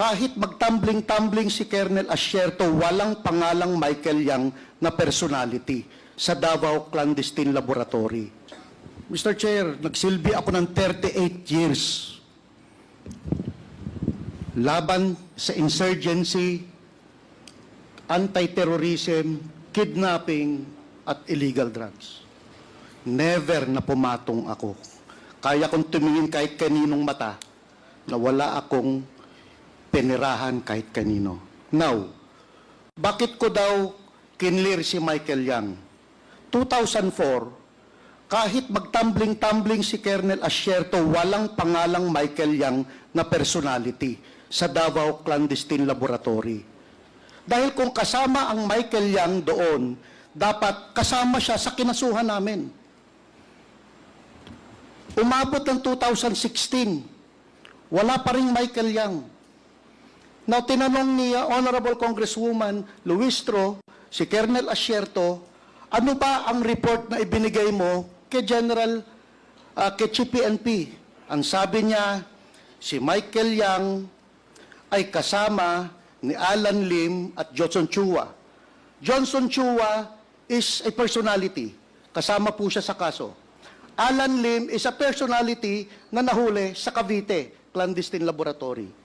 kahit magtumbling-tumbling si Colonel Asierto, walang pangalang Michael Yang na personality sa Davao Clandestine Laboratory. Mr. Chair, nagsilbi ako ng 38 years laban sa insurgency, anti-terrorism, kidnapping, at illegal drugs. Never na pumatong ako. Kaya kong tumingin kahit kaninong mata na wala akong penirahan kahit kanino. Now, bakit ko daw kinlir si Michael Yang? 2004, kahit magtumbling-tumbling si Colonel Asierto, walang pangalang Michael Yang na personality sa Davao Clandestine Laboratory. Dahil kung kasama ang Michael Yang doon, dapat kasama siya sa kinasuhan namin. Umabot ng 2016, wala pa rin Michael Yang. Now, tinanong ni Honorable Congresswoman Luistro, si Colonel Asierto, ano ba ang report na ibinigay mo kay General, uh, kay Chief PNP? Ang sabi niya, si Michael Yang ay kasama ni Alan Lim at Johnson Chua. Johnson Chua is a personality. Kasama po siya sa kaso. Alan Lim is a personality na nahuli sa Cavite Clandestine Laboratory.